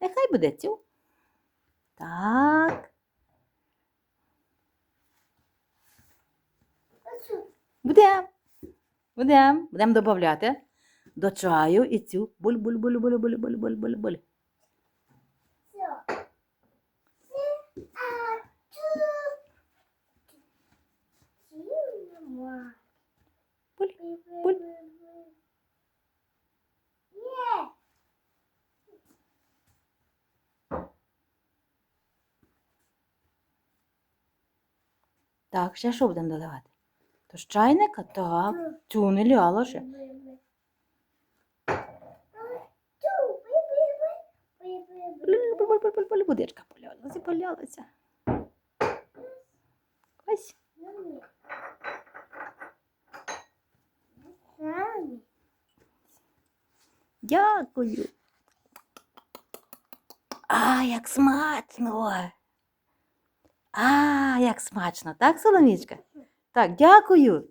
Нехай буде цю. Так. Будемо. Будемо. Будемо додати до чаю і цю буль-буль-буль-буль-буль-буль-буль-буль. Буль, Так, ще що будемо додавати? То з чайника? Так. Цю не ляла ще. Буль-буль-буль-буль-буль. Полялася, полялася. Ось. Дякую. А, як смачно. А, як смачно, так, Соломічка? Так, дякую.